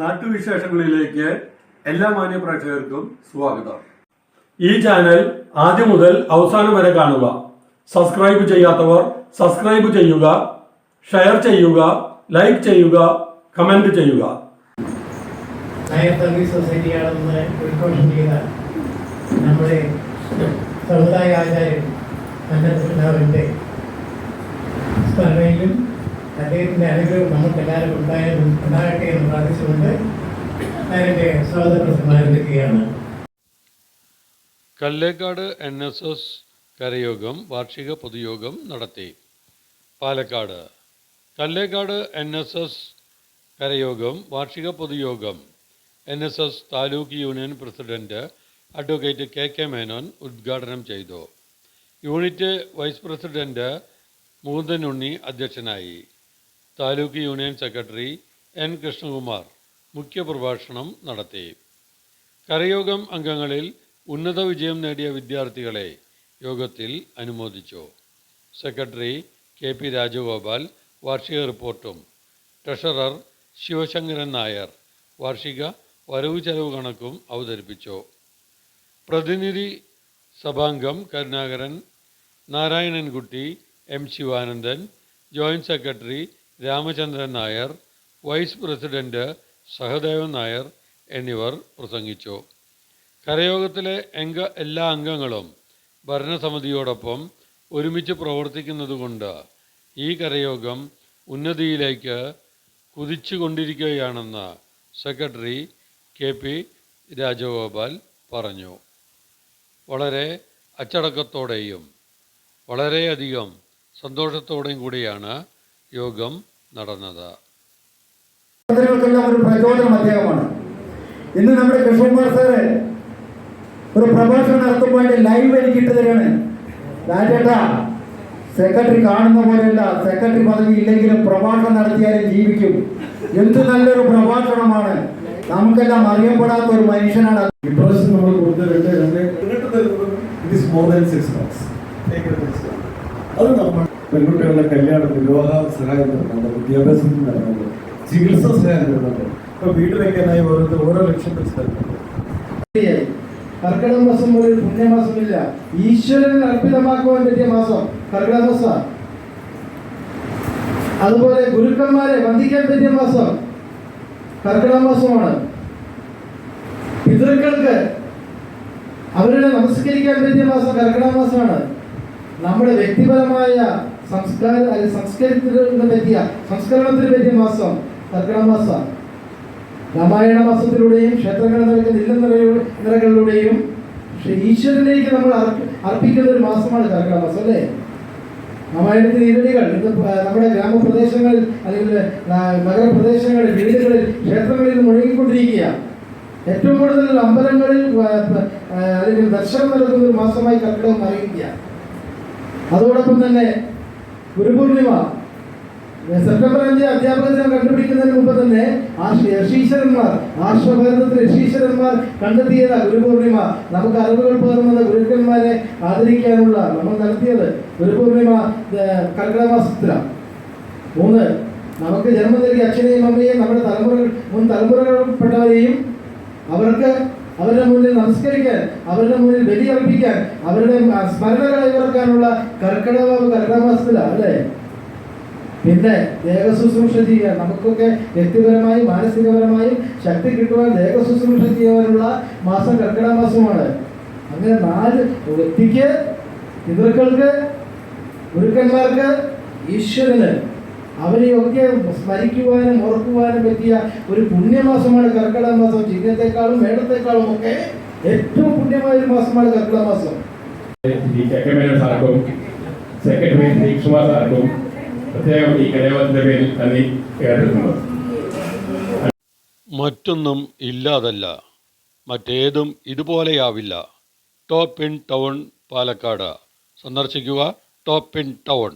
നാട്ടുവിശേഷങ്ങളിലേക്ക് എല്ലാ മാന്യ പ്രേക്ഷകർക്കും സ്വാഗതം. ഈ ചാനൽ ആദ്യം മുതൽ അവസാനം വരെ കാണുക. സബ്സ്ക്രൈബ് ചെയ്യാത്തവർ സബ്സ്ക്രൈബ് ചെയ്യുക ഷെയർ ചെയ്യുക ലൈക്ക് ചെയ്യുക കമന്റ് ചെയ്യുക. നായർ സർവീസ് സൊസൈറ്റിയാണെന്ന് ചെയ്ത നമ്മുടെ സമുദായ ആചാര്യൻ അന്നപിതാവിന്റെ സ്മരണയിലും അദ്ദേഹത്തിന്റെ അനുഗ്രഹം നമുക്ക് എല്ലാവരും ഉണ്ടായാലും ഉണ്ടാകട്ടെ എന്ന് പ്രാർത്ഥിച്ചുകൊണ്ട് ഞാൻ എന്റെ സ്വാഗത പ്രസംഗം കല്ലേക്കാട് എൻ എസ് എസ് കരയോഗം വാർഷിക പൊതുയോഗം നടത്തി. Palakkad. Kallekkad N S S കരയോഗം വാർഷിക പൊതുയോഗം. N S S taluk union president advocate K K Menon ഉദ്ഘാടനം ചെയ്തു. യൂണിറ്റ് വൈസ് പ്രസിഡന്റ് മുകുന്ദനുണ്ണി അധ്യക്ഷനായി. Taluk union secretary N Krishnakumar മുഖ്യപ്രഭാഷണം നടത്തി. കരയോഗം അംഗങ്ങളിൽ ഉന്നത വിജയം നേടിയ വിദ്യാർത്ഥികളെ യോഗത്തിൽ അനുമോദിച്ചു. സെക്രട്ടറി കെ പി രാജഗോപാൽ വാർഷിക റിപ്പോർട്ടും. ട്രഷറർ ശിവശങ്കരൻ നായർ വാർഷിക വരവ് ചെലവ് കണക്കും അവതരിപ്പിച്ചു. പ്രതിനിധി സഭാംഗം Karunakaran Narayanankutty M Sivanandan joint secretary Ramachandran Nair vice president Sahadevan Nair എന്നിവർ പ്രസംഗിച്ചു. കരയോഗത്തിലെ അംഗ എല്ലാ അംഗങ്ങളും ഭരണസമിതിയോടൊപ്പം ഒരുമിച്ച് പ്രവർത്തിക്കുന്നതുകൊണ്ട് ഈ കരയോഗം ഉന്നതിയിലേക്ക് കുതിച്ചുകൊണ്ടിരിക്കുകയാണെന്ന് സെക്രട്ടറി കെ പി രാജഗോപാൽ പറഞ്ഞു. വളരെ അച്ചടക്കത്തോടെയും വളരെയധികം സന്തോഷത്തോടെയും കൂടിയാണ് യോഗം നടന്നത്. മന്ത്രികൾക്കെല്ലാം ഒരു പ്രചോദനം അദ്ദേഹമാണ്. ഇന്ന് നമ്മുടെ കൃഷ്ണകുമാർ സാറ് ഒരു പ്രഭാഷണം നടത്തുമ്പോൾ അതിന്റെ ലൈവ് എനിക്ക് ഇട്ട് തരാണ് രാജേട്ടാ സെക്രട്ടറി കാണുന്ന പോലെയല്ല സെക്രട്ടറി പദവി ഇല്ലെങ്കിലും പ്രഭാഷണം നടത്തിയാലും ജീവിക്കും. എന്ത് നല്ലൊരു പ്രഭാഷണമാണ്. നമുക്കെല്ലാം അറിയപ്പെടാത്ത ഒരു മനുഷ്യനാണ് ഇപ്രാവശ്യം നമ്മൾ കൊടുത്തിട്ടുണ്ട് രണ്ട് it is more than six months അത് നമ്മൾ പെൺകുട്ടികളുടെ കല്യാണം വിവാഹ സഹായം തരുന്നുണ്ട് വിദ്യാഭ്യാസത്തിന് തരുന്നുണ്ട് ചികിത്സാ സഹായം തരുന്നുണ്ട് ഇപ്പൊ വീട് വെക്കാനായി ഓരോരുത്തർ ഓരോ ലക്ഷം വെച്ച് കർക്കിടക മാസം ഒരു പുണ്യമാസമില്ല ഈശ്വരൻ അർപ്പിതമാക്കുവാൻ പറ്റിയ മാസം കർക്കിടക മാസം അതുപോലെ ഗുരുക്കന്മാരെ വന്ദിക്കാൻ പറ്റിയ മാസം കർക്കിടക മാസമാണ്. പിതൃക്കൾക്ക് അവരുടെ നമസ്കരിക്കാൻ പറ്റിയ മാസം കർക്കിടക മാസമാണ്. നമ്മുടെ വ്യക്തിപരമായ സംസ്കാര സംസ്കരിച്ചതിന് പറ്റിയ സംസ്കരണത്തിന് പറ്റിയ മാസം കർക്കിടക മാസം. രാമായണ മാസത്തിലൂടെയും ക്ഷേത്രങ്ങൾ നിറയ്ക്കുന്ന ഇല്ല നിറകളിലൂടെയും ഈശ്വരനിലേക്ക് നമ്മൾ അർപ്പിക്കുന്ന ഒരു മാസമാണ് കർക്കിടക മാസം അല്ലേ? രാമായണത്തിന് ഇരടികൾ നമ്മുടെ ഗ്രാമപ്രദേശങ്ങളിൽ അല്ലെങ്കിൽ നഗരപ്രദേശങ്ങളിൽ വീടുകളിൽ ക്ഷേത്രങ്ങളിൽ മുഴുകിക്കൊണ്ടിരിക്കുക. ഏറ്റവും കൂടുതൽ അമ്പലങ്ങളിൽ അല്ലെങ്കിൽ ദർശനം നൽകുന്ന ഒരു മാസമായി കർക്കിടകം അറിയിക്കുക അതോടൊപ്പം തന്നെ ഗുരുപൂർണിമ. സെപ്റ്റംബർ അഞ്ച് അധ്യാപക ദിനം കണ്ടുപിടിക്കുന്നതിന് മുമ്പ് തന്നെ ആ ഋഷീശ്വരന്മാർ യശീശ്വരന്മാർ കണ്ടെത്തിയത് ഗുരുപൂർണിമ. നമുക്ക് അറിവുകൾ പകർന്നുന്ന ഗുരുക്കന്മാരെ ആദരിക്കാനുള്ള നമ്മൾ നടത്തിയത് ഗുരുപൂർണിമ കർക്കിടക മൂന്ന് നമുക്ക് ജന്മം നൽകിയ അച്ഛനെയും അമ്മയെയും നമ്മുടെ തലമുറകൾ മുൻ തലമുറകളിൽപ്പെട്ടവരെയും അവർക്ക് അവരുടെ മുന്നിൽ നമസ്കരിക്കാൻ അവരുടെ മുന്നിൽ ബലിയർപ്പിക്കാൻ അവരുടെ ആ, സ്മരണകൾ ഇവർക്കാനുള്ള കർക്കിടക കർക്കിടക അല്ലേ? പിന്നെ ദേഹശുശ്രൂഷ ചെയ്യുക. നമുക്കൊക്കെ വ്യക്തിപരമായും മാനസികപരമായും ശക്തി കിട്ടുവാൻ ദേഹശുശ്രൂഷ ചെയ്യുവാനുള്ള മാസം കർക്കിടക മാസമാണ് അങ്ങനെ നാല് വ്യക്തിക്ക് പിതൃക്കൾക്ക് ഗുരുക്കന്മാർക്ക് ഈശ്വരന് അവരെയൊക്കെ സ്മരിക്കുവാനും ഓർക്കുവാനും പറ്റിയ ഒരു പുണ്യമാസമാണ് കർക്കിടക മാസം. ചിഹ്നത്തെക്കാളും മേടത്തെക്കാളും ഒക്കെ ഏറ്റവും പുണ്യമായ ഒരു മാസമാണ് കർക്കിടക മാസം. ഈ കെക്കമേനോൻ സാർക്കും സെക്രട്ടറി ശ്രീകുമാർ സാർക്കും പ്രത്യേകം ഈ കരയോഗത്തിന്റെ പേരിൽ നന്ദി കേട്ടിരുന്നു മറ്റൊന്നും ഇല്ലാതല്ല. മറ്റേതും ഇതുപോലെയാവില്ല. Top in town Palakkad. സന്ദർശിക്കുക ടോപ്പ് ഇൻ ടൗൺ.